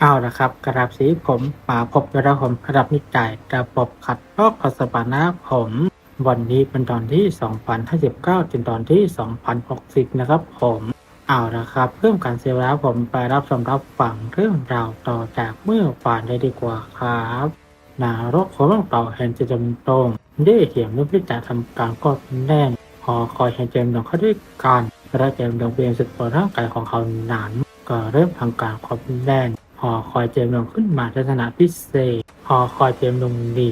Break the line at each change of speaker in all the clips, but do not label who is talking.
เอาละครับ กราบสีผมมาพบกับเราผมระดับนิจายระบบขัดลอกภาษาบานะผม วันนี้เป็นตอนที่ 2059ถึงตอนที่ 2060 นะครับผมเอาละครับเพิ่มการเสียเวลาผมไปรับชมรับฟังเรื่องราวต่อจากเมื่อวานได้ดีกว่าครับนารกของเต่าแห่งจะจำตรงได้เขียนนุพิจารทำการกดแน่นหอคอยแห่งเจมดองเข้าด้วยกันและเจมดองเบียนสุดบนร่างกายของเขาหนานก็เริ่มทำการควบแน่น หอคอยเจมลงขึ้นมาลักษณะพิเศษหอคอยเจมลงหนี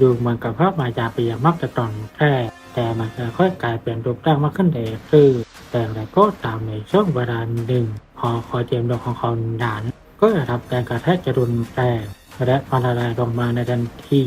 ดูเหมือนกับภาพมายาไปย่างมากแต่ตอนแรกแต่มันจะค่อยกลายเป็นรูปร่างมากขึ้นเรื่อยๆแต่อะไรก็ตามในช่วงเวลาหนึ่งหอคอยเจมลงของเขาหนานก็ได้รับแรงกระแทกจะรุนแรงและพันละลายลงมาในทันที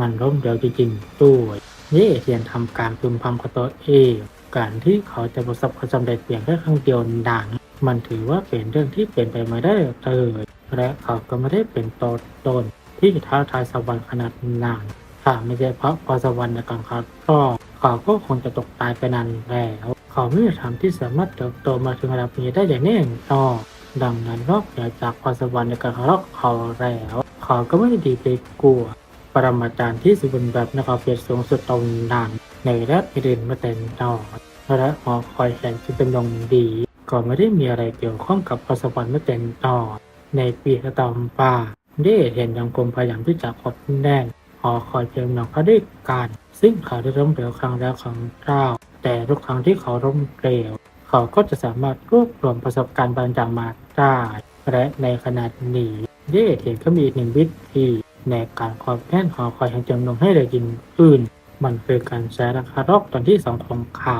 มันล้มเหลวจริงๆด้วยเย่เทียนทำการพึมพำกับตัวเองการที่เขาจะประสบความสำเร็จเพียงแค่ครั้งเดียวนั้นมันถือว่าเป็นเรื่องที่เป็นไปไม่ได้เลย และเขาก็ไม่ได้เป็นตัวตนที่ท้าทายสวรรค์ขนาดนั้นถ้าไม่ใช่เพราะพรสวรรค์ในการคัดกรองเขาก็คงจะตกตายไปนานแล้วเขาไม่มีทางที่สามารถเติบโตมาถึงระดับนี้ได้อย่างแน่นอนดังนั้นนอกจากพรสวรรค์ในการคัดกรองเขาแล้วเขาก็ไม่ได้ดีไปกลัวปรมาจารย์ที่สมบูรณ์แบบในความเพียรสูงสุดตรงนั้นในระดับอื่นมาแต่นอนและหอคอยแห่งที่เป็นดงดี ก็ไม่ได้มีอะไรเกี่ยวข้องกับพรสวรรค์มาแต่นอน ในปีสตอมป่าได้เห็นยังคงพยายามที่จะขดแน่นหอคอยเพียงหนองเขาด้วยกัน ซึ่งเขาได้ล้มเหลวครั้งแล้วครั้งเล่าแต่ทุกครั้งที่เขาล้มเหลวเขาก็จะสามารถรวบรวมประสบการณ์บางอย่างมาได้และในขณะนี้เย่เห็นก็มีอีกหนึ่งวิธีในการความแน่นหอคอยแห่งจำนวนให้ได้ยินอื่นมันคือการใช้ราคารอกตอนที่สองของเขา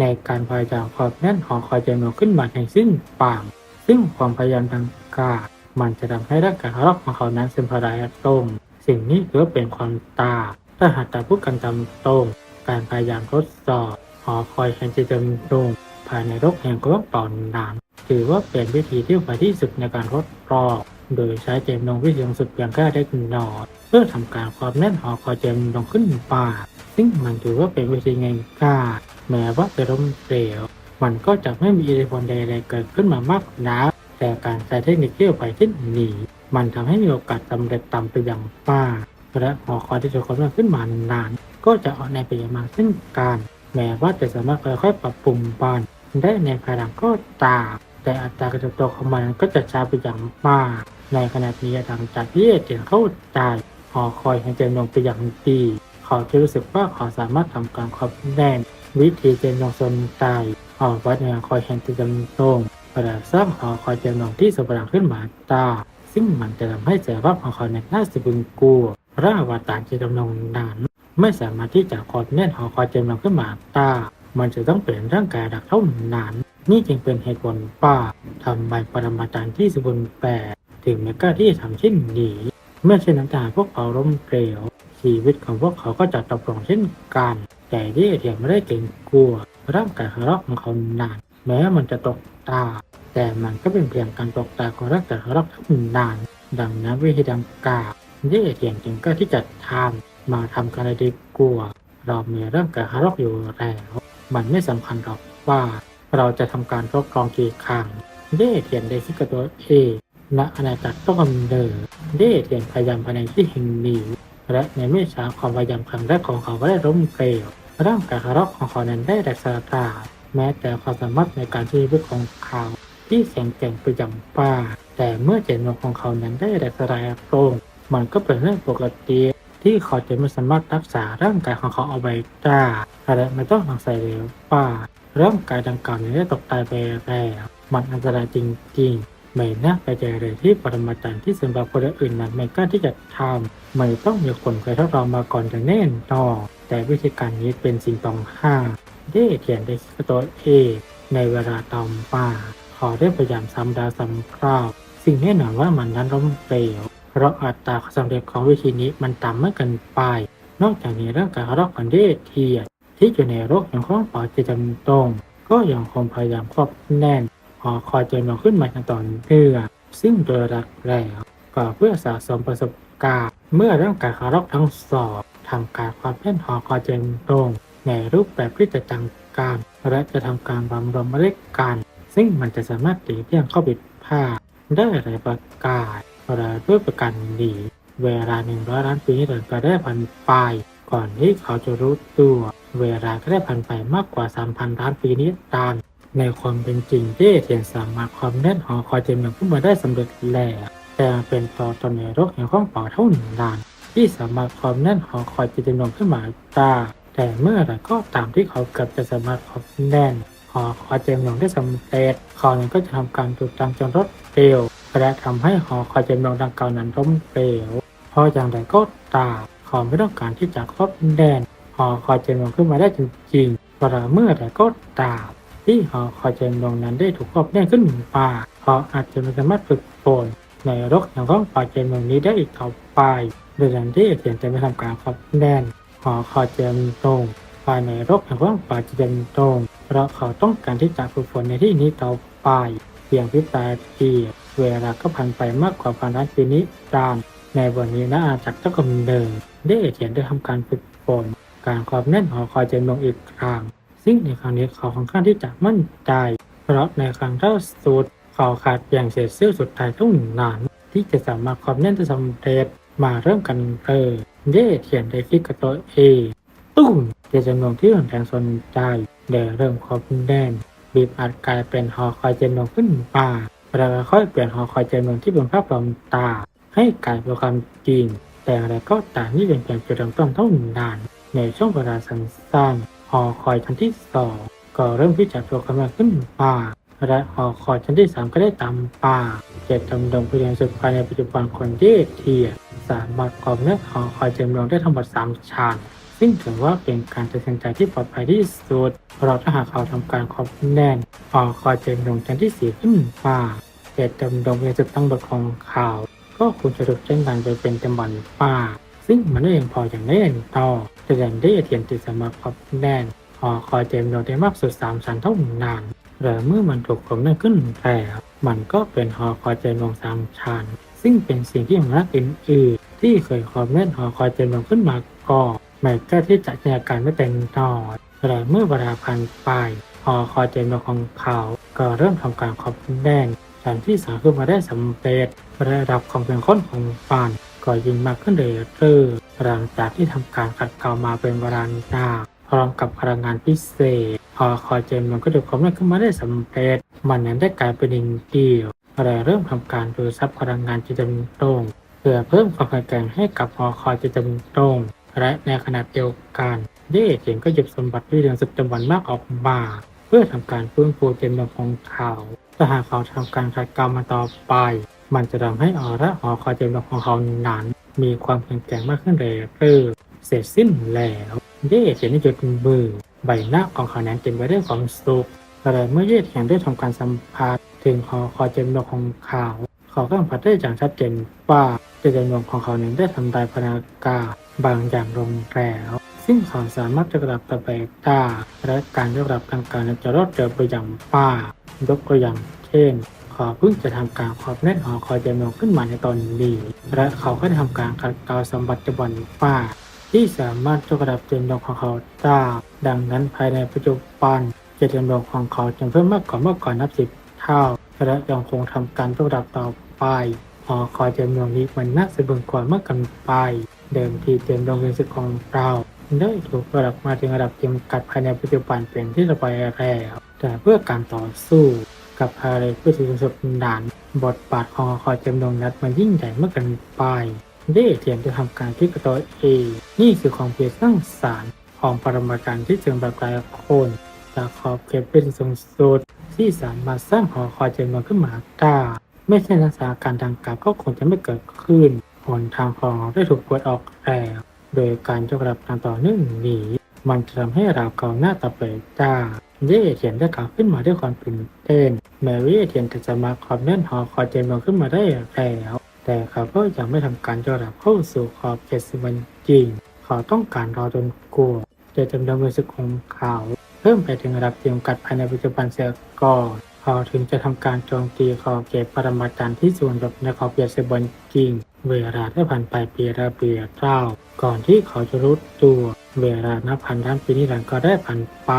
ในการพยายามความแน่นหอคอยจำนวนขึ้นมาในสิ้นปาง ซึ่งความพยายามดัง กามันจะทำให้ร่างกายของเราของเขานั้นเซมพลายตรง สิ่งนี้ถือว่าเป็นความตา ถ้าหากต่พูดกันตามตรง การพยายามทดสอบหอคอยแห่งจิตจำตรงภายในโลกแห่งกระป๋อนนานถือว่าเป็นวิธีที่ไวที่สุดในการทดลองโดยใช้เจมลงวิธีสุดเพียงแค่ได้หนอดเพื่อทำการความแน่นหอคอยเจมลงขึ้นป่า ซึ่งมันถือว่าเป็นวิธีง่ายๆแม้ว่าจะล้มเหลวมันก็จะไม่มีอิทธิพลใดๆเกิดขึ้นมามากนัก แต่การใช้เทคนิคเที่ยวไปที่หนีมันทำให้มีโอกาสสำเร็จต่ำไปอย่างมากและหอคอยที่จะคนมาขึ้นมานาน ก็จะอ่อกในไปอย่างมากเช่นกันแม้ว่าจะสามารถค่อยๆปรับปรุงบ้านได้ในภายหลังก็ตามแต่อัตราการเติบโตของมันก็จะช้าไปอย่างมาก ในขณะนี้หลังจากที่เจียนเข้าใจหอคอยให้เจนลงไปอย่างดีเขาจะรู้สึกว่าเขาสามารถทำการควบแน่นวิธีเจนลงสนใจออกวัดในหอคอยแห่งจิตจำ ตรงเพื่อสร้างหอคอยเจนลงที่สมบูรณ์ขึ้นมาตา ซึ่งมันจะทำให้เจอว่าหอคอยในน่าสบุญกูพระอวตารจิตจำนงนั้นไม่สามารถที่จะควบแน่นหอคอยเจนลงขึ้นมาตา มันจะต้องเปลี่ยนร่างกายดักเท่านั้นนี่จึงเป็นเหตุผลว่าทำไมปรมาจารย์ที่สมบูรณ์แบบถึงไม่กล้าที่จะทำเช่นนี้เมื่อเช่นนั้นตาพวกเขาล้มเหลวชีวิตของพวกเขาก็จะตกลงเช่นกัน แต่เย่เทียไม่ได้เกรงกลัวร่างกายของเราของเขานาน แม้มันจะตก ตา แต่มันก็เป็นเพียงการตกตาของร่างกายของเราทั้งนาน ดังนั้นวิธีดังกล่าวเย่เทียมจึงกล้าที่จะทำมาทำกันเลยดีกลัวเรามีร่างกายของเราอยู่แล้ว มันไม่สำคัญหรอกว่าเราจะทำการทดลองกี่ครั้งเย่เทียนได้คิดกับตัวเองณอาณาจักรต้องกำเนิดเย่เทียนพยายามภายในที่แห่งนี้และในไม่ช้าความพยายามครั้งแรกของเขาก็ได้ล้มเหลวร่างกายของเราของเขานั้นได้แตกสลาย แม้แต่ความสามารถในการที่ชีวิตของเขาที่แข็งแกร่งไปอย่างป้า แต่เมื่อเจนวของเขานั้นได้แตกสลายลงมันก็เป็นเรื่องปกติที่เขาจะไม่สามารถรักษาร่างกายของเขาเอาไว้ได้และไม่ต้องสงสัยเลยว่าร่างกายดังกล่าวนี้ได้ตกตายไปแล้วมันอันตรายจริงๆ ไม่น่าไปเจอเลยที่ปรมาจารย์ที่สำหรับคนอื่นนั้นไม่กล้าที่จะทำไม่ต้องมีคนเคยทดลองมาก่อนอย่างแน่นอนแต่วิธีการนี้เป็นสิ่งต้องห้าม ได้เขียนได้คิดตัวเอในเวลาตอมป่าขอได้พยายามซ้ำดาซ้ำคราวสิ่งแน่นอนว่ามันนั้นล้มเหลวเพราะอัตราความสำเร็จของวิธีนี้มันต่ำมากเกินไป นอกจากนี้ร่างกายของเราของเดเทียที่อยู่ในโรคอย่างของปอดจะจำตรง ก็ยังคงพยายามควบแน่นหอคอยเจมขึ้นมาในตอนเรือซึ่งโดยหลักแล้วก็เพื่อสะสมประสบการณ์ เมื่อร่างกายของเราทั้งสองทำการความแน่นหอคอยเจมตรง ในรูปแบบที่จะจังการและจะทำการบำรุงเมล็ดกัน ซึ่งมันจะสามารถตีเลี่ยงข้อผิดพลาดได้หลายประการราด้วยประกันดีเวลาหนึ่งร้อยล้านปีนี้เดินไปได้พันไป ก่อนที่เขาจะรู้ตัว เวลาก็ได้ผ่านไปมากกว่า3,000ล้านปีนี้ตามในความเป็นจริงที่เทียนสามารถความแน่นหอคอยเจมเมืองขึ้นมาได้สำเร็จแล้ว แต่เป็นต่อตอนในโรกแห่งข้องป่าเท่าหนึ่งล้านที่สามารถความแน่นหอคอยจะจำนวนขึ้นมาได้ แต่เมื่อไหรก็ตามที่เขาเกือบจะสามารถความแน่นหอคอยเจมลงได้สำเร็จเขานั้นก็จะทำการจุดตังจนรถเร็วและทำให้หอคอยเจมลงดังกล่าวนั้นล้มเหลวเพราะอย่างไรก็ตามเขาไม่ต้องการที่จะครอบแนนหอคอยเจมลงขึ้นมาได้จริงๆเวลาเมื่อไรก็ตามที่หอคอยเจมลงนั้นได้ถูกครอบแนนขึ้นมาเขาอาจจะไม่สามารถฝึกฝนในรกอย่างของป่าเจมลงนี้ได้อีกต่อไปโดยการที่เขียนจะไม่ทำการครอบแนน หอคอยเจมตรงภายในรกแห่งว่างป่าเจมตรงเพราะเขาต้องการที่จะฝึกฝนในที่นี้ต่อไปเพียงพริบตาเดีเวลาก็ผ่านไปมากกว่าพันล้านปีนี้ตามในวันนี้นะอาณาจักรเจ้ากำเนิดได้เขียนได้ทำการฝึกฝนการความแน่นหอคอยเจมลงอีกครั้งซึ่งในครั้งนี้เขาค่อนข้างที่จะมั่นใจเพราะในครั้งล่าสุดเขาขาดเพียงเศษเสี้ยวสุดท้ายเท่านั้นที่จะสามารถความแน่นจะสำเร็จมาเริ่มกันเลย เย่เขียนได้คิดกับตัวเอตุ้มเจตจำนวนที่แรงสนใจเดี๋ยวเริ่มความแน่นบีบอัดกลายเป็นหอคอยเจนงขึ้นมาแล้วค่อยเปลี่ยนหอคอยเจนงที่เป็นภาพลวงตา ให้กลายเป็นความจริง แต่อะไรก็ตามที่เป็นเพียงจุดเริ่มต้นเท่านั้นในช่วงเวลาสั้นๆหอคอยชั้นที่สองก็เริ่มที่จะตัวกำลังขึ้นมาและหอคอยชั้นที่สามก็ได้ตามป่าเจตจำนงเพียงสุดภายในปัจจุบันคนเย่เทีย สามารถกรอบเนื้อหอคอยเจมลงได้ทั้งหมด3ชั้นซึ่งถือว่าเป็นการตัดสินใจที่ปลอดภัยที่สุดเพราะถ้าหากเขาทำการครอบแน่นหอคอยเจมลงชั้นที่สี่ขึ้นมาเจตจำนงเพียงสุดตั้งบทของข่าว ก็ควรจะถูกเช่นกันไปเป็นจำบันป่าซึ่งมันไม่เพียงพออย่างแน่นต่อแต่ยังได้เทียนติดสมาครอบแน่นหอคอยเจมลงได้มากสุด3ชั้นเท่านั้นหรือเมื่อมันถูกผมนั่นขึ้นแล้วมันก็เป็นหอคอยเจมลงสามชั้น ซึ่งเป็นสิ่งที่มนักอื่นๆที่เคยคอมเมนต์หอคอยเจนลงขึ้นมาก่อนไม่กล้าที่จะจินตนาการไม่เป็นนอนแต่เมื่อเวลาผ่านไปหอคอยเจนลงของเขาก็เริ่มทำการคอมแน่นชั้นที่สาขึ้นมาได้สำเร็จระดับของเป็นข้นของฟันก็ยิ่งมากขึ้นเรื่อยๆหลังจากที่ทำการขัดเกลามาเป็นเวลานานพร้อมกับพลังงานพิเศษ พอคอยเจนมันก็ถูกคอมแน่นขึ้นมาได้สำเร็จ มันนั้นได้กลายเป็นหนึ่งเดียว และเริ่มทำการดูดซับพลังงานจิตจำตรงเพื่อเพิ่มความแข็งแกร่งให้กับหอคอยจิตจำตรงและในขณะเดียวกันเย่เจียงก็หยิบสมบัติที่เรืองสุดจำวันมากออกมา เพื่อทำการฟื้นฟูเจมของเขาถ้าหากเขาทำการขัดเกลามาต่อไป มันจะทำให้ออร่าหอคอยเจมของเขานั้นมีความแข็งแกร่งมากขึ้นเรื่อยๆเสร็จสิ้นแล้วเย่เจียงได้หยุดมือใบหน้าของเขานั้นเต็มไปด้วยความสุขแต่เมื่อเย่เทียงได้ทำการสัมผัส ถึงหอคอเจมดของเขาเขาก็สัมผัสได้อย่างชัดเจนว่าเจตจำนงของเขาเนั้นได้ทำลายพลังกาบางอย่างลงแล้ว ซึ่งเขาสามารถจะกลับต่อไปได้และการยกระดับทางการจะรอดเจอไปอย่างป้ายกตัวอย่างเช่นขาเพิ่งจะทำการครอบแน่นหอคอยเจมดขึ้นมาในตอนนี้ และเขาก็ได้ทำการขัดเกลาสมบัติบันป้า ที่สามารถยกระดับเจนดงของเขาได้ดังนั้นภายในปัจจุบันเจนดงของเขาจึงเพิ่มมากกว่าเมื่อก่อนนับสิบ เท่าและยังคงทำการระดับต่อไปหอคอยเจนดงนี้มันน่าสะบึงกว่าเมื่อกันไป เดิมทีเจนดงเป็นสิทธิ์ของเราได้ถูกระดับมาถึงระดับจำกัดภายในปัจจุบันเป็นที่ระบายแล้วแต่เพื่อการต่อสู้กับอะไรเพื่อที่จะสุดดานบทบาทของหอคอยเจนดงนั้นมันยิ่งใหญ่เมื่อกันไปได้เทียมจะทำการที่กระตัวเองนี่คือความเพียรสร้างสารของปรมาจารย์ที่จึงแบบกลายคนจากขอบเขตเป็นสูงสุด ที่สามารถสร้างหอคอยเจริญขึ้นมาได้ไม่ใช่สถาการดังกล่าวก็คงจะไม่เกิดขึ้นหนทางของเราได้ถูกเปิดออกแล้วโดยการยกระดับการต่อเนื่องนี้มันจะทำให้เราเกาหน้าต่อไปได้เย่เทียนได้กล่าวขึ้นมาด้วยความตื่นเต้นแม้ว่เทียนจะจะมาขอบแน่นหอคอยเจริญขึ้นมาได้แล้วแต่เขาก็ยังไม่ทำการยกระดับเข้าสู่ขอบเขตสิมันจริงเขาต้องการรอจนกลัวจะจำนวนรู้สึกของเขา เพิ่มไปถึงระดับจำกัดภายในปัจจุบันเสียก่อนเขาถึงจะทำการโจมตีขอบเขตปรมาจารย์ที่ส่วนรบในขอบเขตสิมันจริง เวลาได้ผ่านไปปีละเปีละเท่าก่อนที่เขาจะรู้ตัว เวลานับพันล้านปีนี้หลังก็ได้ผ่านไป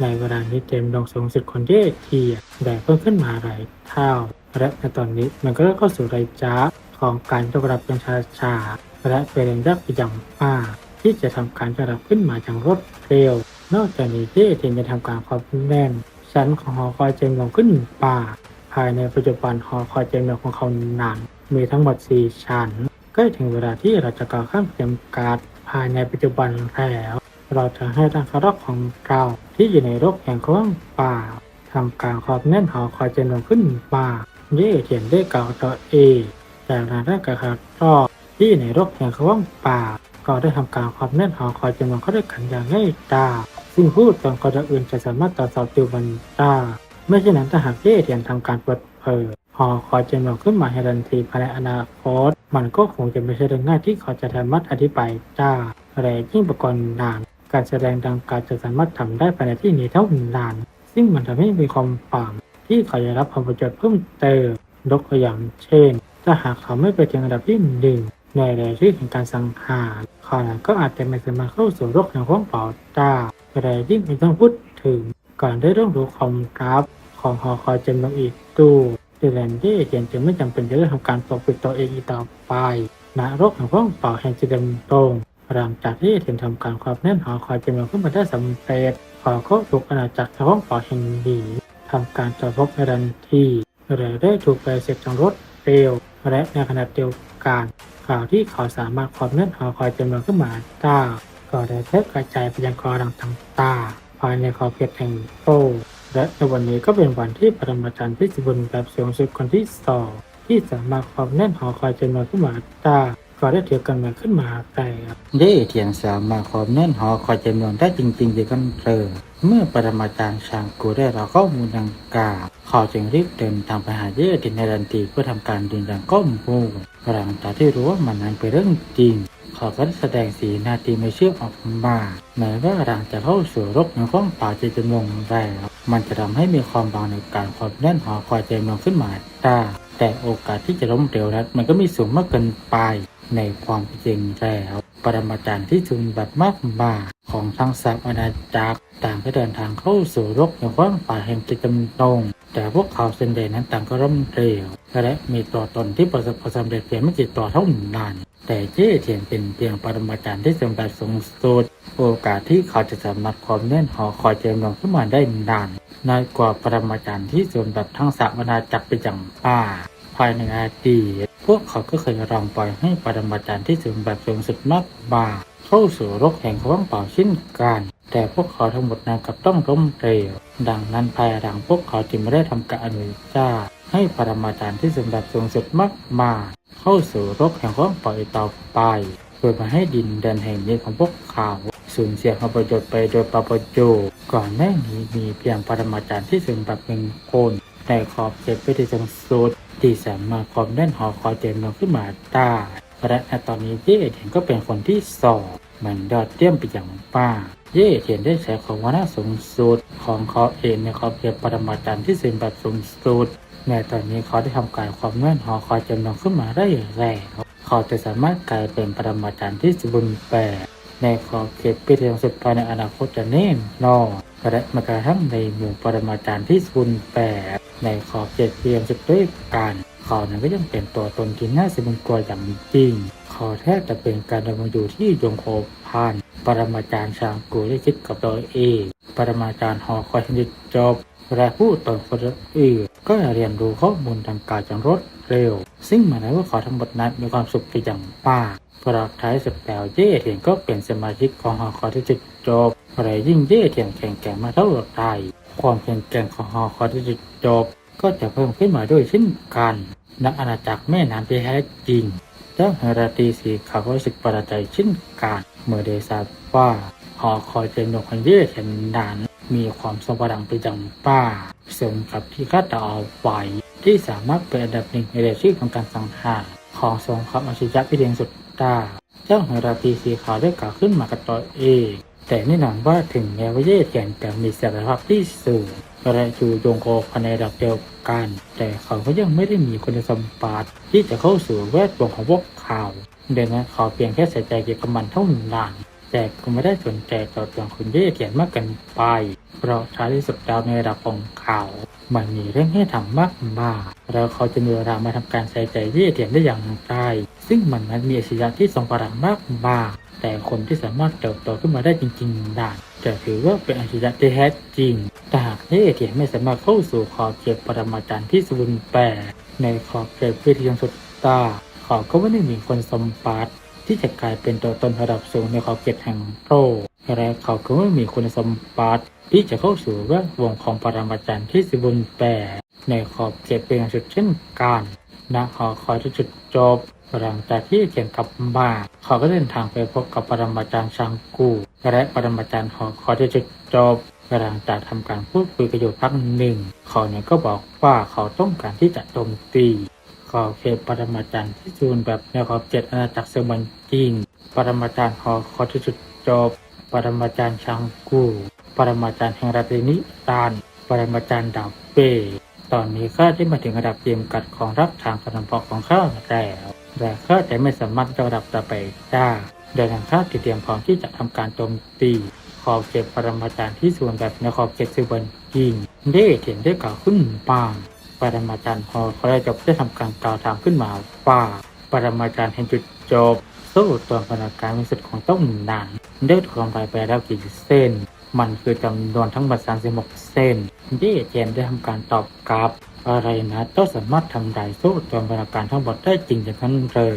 ในเวลานี้เจมดงสูงสุดคนเย่เทียได้เพิ่มขึ้นมาหลายเท่า และในตอนนี้มันก็ได้เข้าสู่ระยะของการยกระดับอย่างช้าๆและเป็นยักษ์อย่างมากที่จะทำการยกระดับขึ้นมาอย่างรวดเร็ว นอกจากนี้เย่เทียนจะทำการความแน่นชั้นของหอคอยเจมลงขึ้นป่า ภายในปัจจุบันหอคอยเจมลงของเขานั้นมีทั้งหมด 4 ชั้นใกล้ถึงเวลาที่เราจะก้าวข้ามเกมการ์ดภายในปัจจุบันแล้วเราจะให้ร่างคารอกของเราที่อยู่ในโลกแห่งความป่าทำการความแน่นหอคอยเจนลงขึ้นป่าเย่เทียนได้กล่าวต่อเองจากนั้นได้กระคารอกที่อยู่ในโลกแห่งความป่า ก็ได้ทำการความแน่นหอคอยเจนลงเข้าด้วยกันอย่างง่ายดายซึ่งผู้ตนก็จะอื่นจะสามารถตรวจสอบดูมันได้ไม่เช่นนั้นถ้าหากเย่เทียนทำการเปิดเผยหอคอยเจนลงขึ้นมาให้ทันทีภายในอนาคต มันก็คงจะไม่ใช่เรื่องง่ายที่เขาจะสามารถอธิบายได้และยิ่งประกอบนาน การแสดงดังกล่าวจะสามารถทำได้ภายในที่นี้เท่านาน ซึ่งมันทำให้มีความปังที่เขาจะรับผลประโยชน์เพิ่มเติมยกตัวอย่างเช่น ถ้าหากเขาไม่ไปถึงระดับที่หนึ่ง ในรายชื่อแห่งการสังหารเขานั้นก็อาจจะไม่สามารถเข้าสู่โลกแห่งความเปล่าได้แต่ยิ่งไม่ต้องพูดถึงก่อนได้เรื่องรู้ความลับของหอคอยเจนลงอีกตู้ดิแลนเย่เจนจะไม่จำเป็นจะต้องทำการปกปิดตัวเองอีกต่อไปณโรคแห่งความเปล่าแห่งจิดำตรงหลังจากที่เทียนทำการความแน่นหอคอยจำนวนขึ้นมาได้สำเร็จขอก็ถูกอาณาจักรท้องป่าแห่งดีทำการจอดพบในทันทีและได้ถูกไปเสร็จทางรถเร็วและในขณะเดียวกัน ข่าวที่เขาสามารถความแน่นหอคอยจำนวนขึ้นมาได้ก็ได้แพร่กระจายไปยังกอดังต่างๆภายในขอบเขตแห่งโตและในวันนี้ก็เป็นวันที่ปรมาจารย์พิจิบุญแบบสูงสุดคนที่สองที่สามารถความแน่นหอคอยจำนวนขึ้นมาได้ก็ได้ถือกันมาขึ้นมาแต่
เย่เทียนสามมาความแน่นหอคอยจำนวนได้จริงๆดีกันเลยเมื่อปรมาจารย์ชางกูได้รับข้อมูลดังกล่าวเขาจึงรีบเดินทางไปหาเย่เทียนในทันทีเพื่อทำการยืนยันข้อมูล หลังจากที่รู้ว่ามันนั้นเป็นเรื่องจริง เขาก็แสดงสีหนาทีไม่เชื่อออกมาแม้ว่าหลังจะเข้าสู่รบในห้องป่าจะจำนวนแล้วมันจะทำให้มีความบางในการความแน่นหอคอยจำนวนขึ้นมาได้แต่โอกาสที่จะล้มเหลวนั้นมันก็มีสูงมากเกินไปในความจริงแล้ว ปรมาจารย์ที่จุนแบบมากมายของทั้งสามอาณาจักรต่างก็เดินทางเข้าสู่รกในว่างป่าแห่งจิตจำนงแต่พวกเขาเซนเดนนั้นต่างก็ร่มเหลวและมีตัวตนที่ประสบความสำเร็จเพียงไม่กี่ตัวเท่านั้นแต่เจ้เทียนเป็นเพียงปรมาจารย์ที่สมบัติสูงสุดโอกาสที่เขาจะสามารถความแน่นหอคอยเจมลงขึ้นมาได้นานน้อยกว่าปรมาจารย์ที่สมบัติทั้งสามอาณาจักรเป็นอย่างป้า ภายในอดีตพวกเขาก็เคยลองปล่อยให้ปรมาจารย์ที่สูงแบบสูงสุดมากบาเข้าสู่โรคแห่งความเปล่าเช่นกัน แต่พวกเขาทั้งหมดนั้นกลับต้องล้มเหลวดังนั้นภายหลังพวกเขาจึงไม่ได้ทำการอนุญาตให้ปรมาจารย์ที่สูงแบบสูงสุดมากมาเข้าสู่โรคแห่งความเปล่าอีกต่อไปเพื่อมาให้ดินแดนแห่งนี้ของพวกเขาสูญเสียความประโยชน์ไปโดยปราประโยชน์ก่อนหน้านี้มีเพียงปรมาจารย์ที่สูงแบบหนึ่งคนในขอบเขตไปที่สูงสุด ที่สามารถความแน่นหอคอยเจมลงขึ้นมาได้และในตอนนี้เย่เทียนก็เป็นคนที่สองมันยอดเยี่ยมไปอย่างป้า เย่เทียนได้ใช้ของวาระสูงสุดของเขาเองในขอบเขตปรมาจารย์ที่สูงแบบสูงสุดในตอนนี้เขาได้ทำการความแน่นหอคอยเจมลงขึ้นมาได้แล้วเขาจะสามารถกลายเป็นปรมาจารย์ที่สมบูรณ์แบบ ในขอบเขตพิธีสุดภายในอนาคตจะแน่นนอนและมากระทั่งในหมู่ปรมาจารย์ที่สมบูรณ์แบบในขอบเขตเพียงสุดด้วยกันเขานั้นก็ยังเป็นตัวตนที่น่าสะมึงกลัวอย่างจริงเขาแทบจะเป็นการดำรงอยู่ที่ยงโคพันปรมาจารย์ชางกูได้คิดกับตัวเองปรมาจารย์หอคอยให้จบและผู้ตนคนอื่นก็เรียนรู้ข้อมูลดังกล่าวอย่างรวด เร็ว ซึ่งหมายถึงว่าเขาทั้งหมดนั้นมีความสุขไปอย่างมากเพราะท้ายสุดแล้วเย่เทียนก็เป็นสมาชิกของหอคอยที่จุดจบอะไรยิ่งเย่เทียนแข็งแกร่งมาเท่าไหร่ความแข็งแกร่งของหอคอยที่จุดจบ ก็จะเพิ่มขึ้นมาด้วยเช่นกันณอาณาจักรแม่น้ำที่แท้จริงเจ้าเฮราตีสีเขาก็รู้สึกประหลาดใจเช่นกันเมื่อได้ทราบว่าหอคอยเจนดงคันเย่เทียนนั้นมีความสว่างไปจังป้าสมกับที่คาดเอาไว้ ที่สามารถเป็นอันดับหนึ่งในเรชื่อของการสังหารของทรงครับอาชิยะพิเรียงสุดตาเจ้าเฮราตีสีขาวได้กล่าวขึ้นมากับตัวเอง แต่แน่นอนว่าถึงแม้ว่าเย่เทียนจะมีศักยภาพที่สูงและอยู่ยงโคภายในระดับเดียวกัน แต่เขาก็ยังไม่ได้มีคุณสมบัติที่จะเข้าสู่แวดวงของพวกเขาดังนั้นเขาเพียงแค่ใส่ใจเกี่ยวกับมันเท่านั้นแต่ก็ไม่ได้สนใจต่อตัวคุณเย่เทียนมากเกินไปเพราะท้ายที่สุดดาวในระดับของเขา มันมีเรื่องให้ทำมากมายแล้วเขาจะมีเวลามาทำการใส่ใจยี่เทียนได้อย่างไร ซึ่งมันนั้นมีอาชีพที่ทรงพลังมากมายแต่คนที่สามารถเติบโตขึ้นมาได้จริงๆได้จะถือว่าเป็นอาชีพที่แท้จริงแต่หากเยี่ยเทียนไม่สามารถเข้าสู่ขอบเขตปรมาจารย์ที่สมบูรณ์แบบในขอบเขตวิทยาสุดตาเขาก็ไม่ได้มีคนสมบัติที่จะกลายเป็นตัวตนระดับสูงในขอบเขตแห่งโลกและเขาก็ไม่มีคุณสมบัติ ที่จะเข้าสู่แวดวงของปรมาจารย์ที่สมบูรณ์แบบในขอบเขตเป็นอย่างสุดเช่นกันณหอคอยจุดจบหลังจากที่เขียนกลับมาเขาก็เดินทางไปพบกับปรมาจารย์ชังกูและปรมาจารย์หอคอยจุดจบหลังจากทำการพูดคุยกันอยู่พักหนึ่งเขาเนี่ยก็บอกว่าเขาต้องการที่จะโจมตีขอเขตปรมาจารย์ที่จูนแบบในขอบเขตอาณาจักรเซอร์มันจริงปรมาจารย์หอคอยจุดจบปรมาจารย์ชังกู ปรมาจารย์แห่งราตนิตาน ปรมาจารย์ดาวเป้ตอนนี้ข้าได้มาถึงระดับเตรียมกัดของรับทางขนมปอกของข้าแล้วแต่ข้าจะไม่สามารถระดับต่อไปได้โดยทางข้าเตรียมพร้อมที่จะทำการโจมตีขอบเขตปรมาจารย์ที่ส่วนแบบในขอบเขตซิวันจริงได้เห็นได้กล่าวขึ้นปางปรมาจารย์พอเขาได้จบได้ทำการกล่าวถามขึ้นมาว่าปรมาจารย์เห็นจุดจบโซ่ตรวพนักการมีสุดของต้มหนังได้ถูกทำลายไปแล้วกี่เส้น มันคือจำนวนทั้งหมด36 เส้น ที่เจนได้ทำการตอบกลับ อะไรนะเจ้าสามารถทำลายโซ่ตรวจพนักการทั้งหมดได้จริงอย่างนั้นเหรอ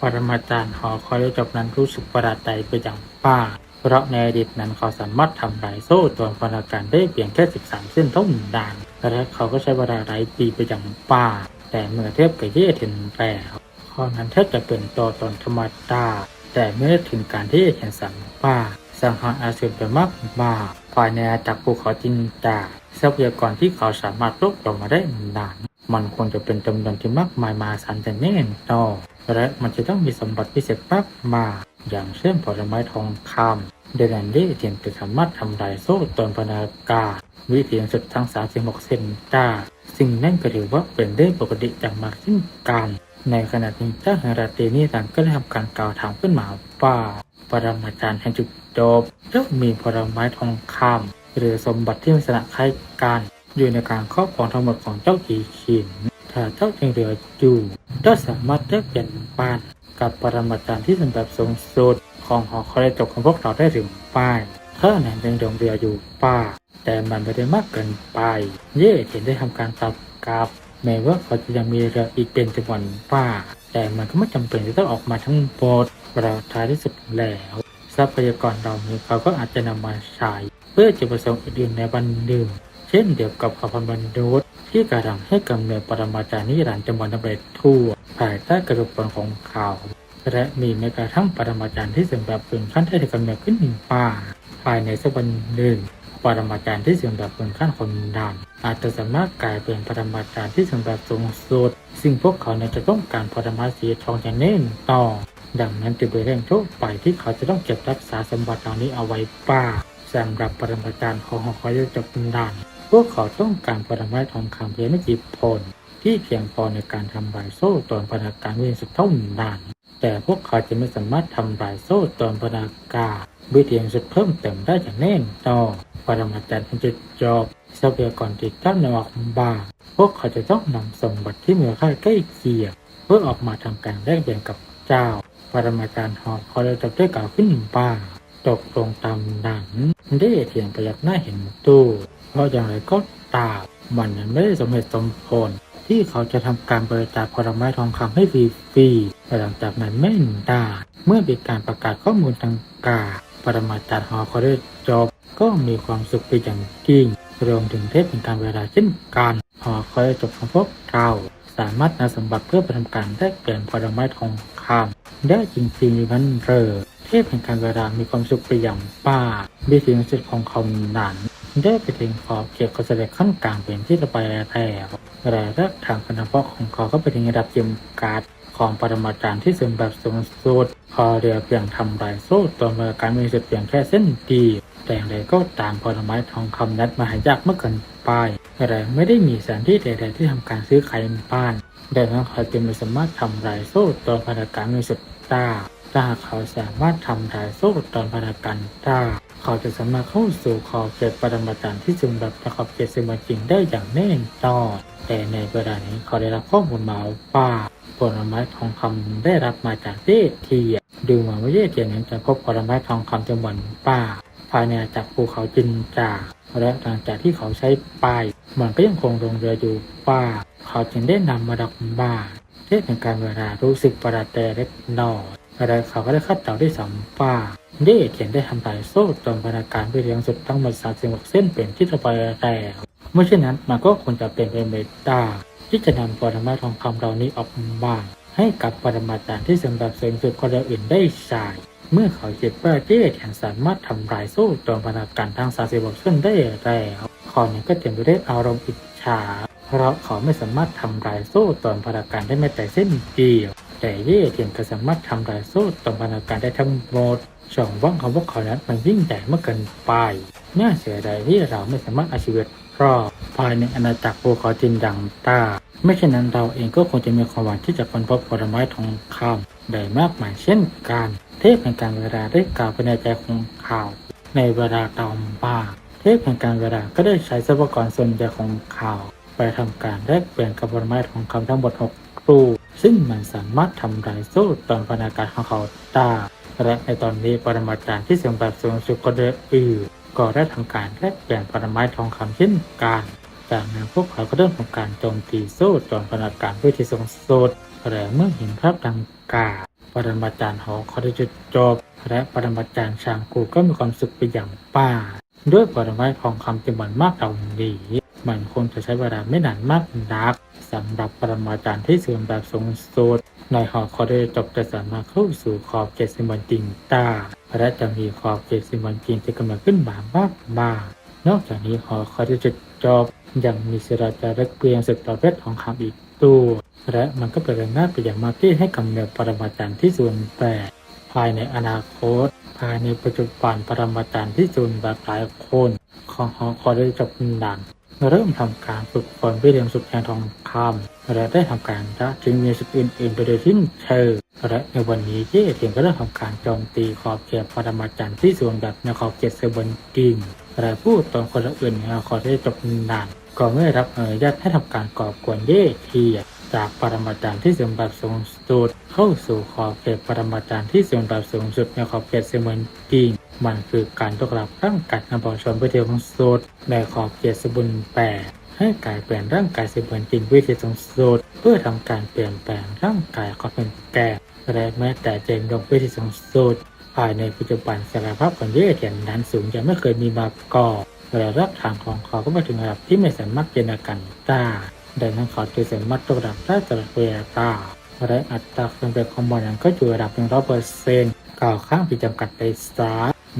ปรมาจารย์หอคอยจบนั้นรู้สึกประหลาดใจไปอย่างป้าเพราะในอดีตนั้นเขาสามารถทำลายโซ่ตรวพนักการได้เพียงแค่ 13 เส้นเท่านั้นและเขาก็ใช้เวลาหลายปีไปอย่างป้า แต่เมื่อเทียบกับเย่เทนแล้วข้อนั้นแทบจะเป็นตัวตนธรรมดาแต่เมื่อถึงการที่เห็นสัมป่า สังหารอาเซียนไปมากมาภายในอาณาจักรภูเขาจินดาทรัพยากรที่เขาสามารถรวบรวมมาได้นาน มันควรจะเป็นจำนวนที่มากมายมหาศาลแต่แน่นอนและมันจะต้องมีสมบัติพิเศษมากมา อย่างเช่นผลไม้ทองคำเดนันดี้เทียนจะสามารถทำลายโซ่ตนพนากาวิธีสุดทั้ง 36 เซนได้สิ่งนั่นก็ถือว่าเป็นเรื่องปกติจากมากเช่นกันในขณะนี้เจ้าแห่งราตีนี่ต่างก็ได้ทำการกล่าวถามขึ้นมาว่า ปรมาจารย์แห่งจุดจบเจ้ามีผลไม้ทองคำหรือสมบัติที่มีลักษณะคล้ายกันอยู่ในการครอบครองทั้งหมดของเจ้ากี่ขินถ้าเจ้ายังเหลืออยู่เจ้าสามารถได้เปลี่ยนปานกับปรมาจารย์ที่เป็นแบบสูงสุดของหอคอยจบของพวกเราได้หรือไม่ถ้านั้นยังดงเรืออยู่ป่าแต่มันไม่ได้มากเกินไป เย่เห็นได้ทำการตอบกลับ แม้ว่าเขาจะยังมีเรืออีกเป็นจำนวนมาแต่มันก็ไม่จำเป็นที่ต้องออกมาทั้งหมดเราท้ายที่สุดแล้วทรัพยากรเหล่านี้เขาก็อาจจะนำมาใช้ เพื่อจุดประสงค์อื่นในวันหนึ่งเช่นเดียวกับขพันบันดุษที่กระดังให้กำเนิดปรมาจารย์นิรันดร์จำนวนนับเบ็ดทั่วภายใต้กระดูกปนของเขาและมีแม้กระทั่งปรมาจารย์ที่เสื่อมแบบเป็นขั้นที่ได้กำเนิดขึ้นมาภายในสักวันหนึ่งปรมาจารย์ที่เสื่อมแบบเป็นขั้นคนดัน อาจจะสามารถกลายเป็นปรมาจารย์ที่สื่อมแบบสูงสุดซึ่งพวกเขาเนี่ยจะต้องการปรมาสีทองอย่างแน่นต่อ ดังนั้นจึงเป็นเรื่องทั่วไปที่เขาจะต้องเก็บรักษาสมบัติเหล่านี้เอาไว้ป้าสำหรับปรมาจารย์ของหอคอยจบดันพวกเขาต้องการปรมาทองคำเพียงไม่กี่ผลที่เพียงพอในการทำลายโซ่ตอนพนักการเวียนสุดเท่านั้นแต่พวกเขาจะไม่สามารถทำลายโซ่ตอนพนักการวิธีสุดเพิ่มเติมได้อย่างแน่นอนปรมาจารย์จะจบ ทรัพยากรที่ตั้งในออกบาพวกเขาจะต้องนำสมบัติที่มีค่าใกล้เคียงเพื่อออกมาทำการแลกเปลี่ยนกับเจ้า ปรมาจารย์หอบเขาเลยจะได้กล่าวขึ้นบ้าตกลงตามดังได้เถียงประยักหน้าเห็นตู้เพราะอย่างไรก็ตามมันยังไม่ได้สมเหตุสมผลที่เขาจะทำการบริจาคผลไม้ทองคำให้ฟรีๆแต่หลังจากนั้นไม่นานเมื่อมีการประกาศข้อมูลทางการปรมาจารย์หอคอยได้จบก็มีความสุขไปอย่างยิ่ง รวมถึงเทพเป็นการเวลาเช่นกันหอคอยจบของพวกเราสามารถนำสมบัติเพื่อไปทำการแลกเปลี่ยนผลไม้ทองคำได้จริงๆอย่างนั้นเรอเทพแห่งการเวลามีความสุขไปอย่างป้าวิธีสุดของเขานั้นได้ไปถึงขอบเขตเขาแสดงขั้นกลางเป็นที่ระบายแล้วรายแรกทางคณะพาะของเขาก็ไปถึงระดับเตรียมการดของปรมาจารย์ที่สริมแบบสูงสุด พอเรือเพียงทำลายโซ่ตัวเมื่อการมีสุดเพียงแค่เส้นดีแต่อย่างไรก็ตามผลไม้ทองคำนั้นมาหายากเมื่อเกินไปแต่ไม่ได้มีสถานที่ใดๆที่ทำการซื้อขายบ้านดังนั้นเขาจึงไม่สามารถทำลายโซ่ตัวพนักการมีสุดตา
ถ้าหากเขาสามารถทำลายโซ่ตรพนักกันได้เขาจะสามารถเข้าสู่ขอบเขตปรมาจารย์ที่จึงแบบขอบเขตซึ่งจริงได้อย่างแน่นอนแต่ในเวลานี้เขาได้รับข้อมูลมาว่า ผลไม้ทองคำได้รับมาจากเยเทียดูเหมือนว่าเยเทียนั้นจะพบผลไม้ทองคำจำนวนป่าภายในอากภูเขาจินจาและหลังจากที่เขาใช้ป้ายมันก็ยังคงลงเรืออยู่ป่า เขาจึงได้นำมาดอกบ้าเทศเป็นการเวลารู้สึกประหลาดแต่เล็กน้อยและเขาก็ได้คัดเต่าได้สองป่าเด้เขียนได้ทำลายโซ่จนพนักการไปเรียงสุดทั้งหมด36เส้นเป็นที่ระบายแล้วเมื่อเช่นนั้นมันก็ควรจะเป็นไปไม่ได้ ที่จะนำปรมาทองคำเหล่านี้ออกมาให้กับปรมาจารย์ที่สริมแบเสริมสุดคนอื่นได้ใช้เมื่อเขาคิดว่าเจ้แทนสามารถทำลายโซ่โจรพนักการทางสาสิบเส้นได้แล้วเขาเนี่ยก็เต็มไปด้วยอารมณ์อิจฉาเพราะเขาไม่สามารถทำลายโซ่โจรพนักการได้แม้แต่เส้นเดียว แต่เย่เทียนก็สามารถทำลายโซ่โจรพนักการได้ทั้งหมดช่องว่างของพวกเขานั้นมันยิ่งใหญ่มากเกินไปน่าเสียดายที่เราไม่สามารถเอาชีวิต รอดภายในอาณาจักรภูเขาจินดังตาไม่เช่นนั้นเราเองก็คงจะมีความหวังที่จะค้นพบผลไม้ทองคำได้มากมายเช่นกัน เทพแห่งการเวลาได้กล่าวไปในใจของข่าว ในเวลาต่อมาเทพแห่งการเวลาก็ได้ใช้ทรัพยากรส่วนใหญ่ของข่าว ไปทำการแลกเปลี่ยนกับผลไม้ทองคำทั้งหมด6รูปซึ่งมันสามารถทำลายโซ่ตอนพนาการของเขาได้และในตอนนี้ปรมาจารย์ที่เสริมแบบสูงสุดก็ได้อื่น ก็ได้ทำการแลกเปลี่ยนผลไม้ทองคำเช่นกัน จากนั้นพวกเขาก็เริ่มทำการโจมตีโซ่จอมพนักการด้วยที่สูงโซดแต่เมื่อเห็นภาพดังกล่าวปรมาจารย์หอเขาได้จุดจบ และปรมาจารย์ชางกูก็มีความสุขไปอย่างป้า ด้วยปรมาทองคำจำนวนมากเหล่านี้ มันคงจะใช้เวลาไม่นานมากนักสำหรับปรมาจารย์ที่เสื่อมแบบสูงสุดในหอเขาได้จบจะสามารถเข้าสู่ขอบเขตสิมันจิงตาและจะมีขอบเขตสิมันจิงที่กำลังขึ้นมามากมายนอกจากนี้หอเขาได้จุดจบยังมีศิลาจารึกเปลี่ยนสุดประเภทของคำอีกตัวและมันก็เป็นเรื่องน่าไปอย่างมากที่ให้กำเนิดปรมาจารย์ที่ส่วนแปดภายในอนาคต ภายในปัจจุบันปรมาจารย์ที่ส่วนแบบหลายคน ของหอคอยได้จบดัง เริ่มทำการฝึกฝนวิเรียนสุดแทนทองคำและได้ทำการละจึงมีสุดอื่นๆไปโดยสิ้นเชิงและในวันนี้เย่เทียนก็ได้ทำการโจมตีขอบเขตปรมาจารย์ที่ส่วนแบบในขอบเขตเซอร์เบนกิงและผู้ตนคนละอื่นในขอได้จบดังก็ไม่รับอนุญาตให้ทำการก่อกวนเย่เทียนจากปรมาจารย์ที่สูงแบบสูงสุดเข้าสู่ขอบเขตปรมาจารย์ที่สูงแบบสูงสุดในขอบเขตเสมือนจริง มันคือการยกระดับร่างกายของประชนเพื่อเทียมสุดในขอบเขตสมบุญแปดให้กลายเปลี่ยนร่างกายเสมือนจริงวิธีสูงสุดเพื่อทำการเปลี่ยนแปลงร่างกายของเป็นแก่และแม้แต่เจนดงวิธีสูงสุดภายในปัจจุบันศักยภาพของเย่เทียนนั้นสูงยังไม่เคยมีมาก่อนและรักทางของเขาก็มาถึงระดับที่ไม่สามารถเจนกันได้ดังนั้นเขาจึงสามารถยกระดับได้ตลอดเวลาและอัตราความเร็วของมันนั้นก็อยู่ระดับ100%ก้าวข้ามปีจำกัดไปซะ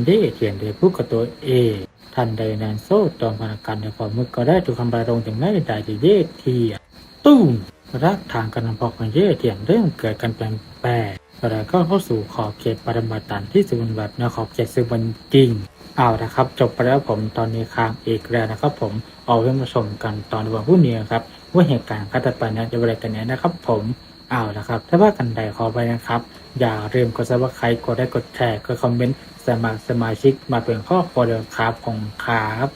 ได้เทียนได้พูดกับตัวเอ ทันใดนั้นโซ่ตอนพนักงานในความมืดก็ได้ถูกทำลายลงถึงไม่ได้ที่เย่เทียนตุ้มรักทางการนพอของเย่เทียนเริ่มเกิดการเปลี่ยนแปลและก็เข้าสู่ขอบเขตปรมาจารย์ที่สมบูรณ์แบบในขอบเขตซึ่งมันจริงเอาละครับ จบไปแล้วผมตอนนี้ค้างอีกแล้วนะครับผมเอาไว้มาชมกันตอนวันพรุ่งนี้ครับว่าเหตุการณ์ขั้นต่อไปนั้นจะเป็นอะไรกันแน่นะครับ ผมเอาละครับ ถ้าว่ากันใดขอไปนะครับ อย่าลืมกดซับสไครต์กดได้กดแชร์กดคอมเมนต์ สมัครสมาชิกมาเป็นข้อควรครับของครับ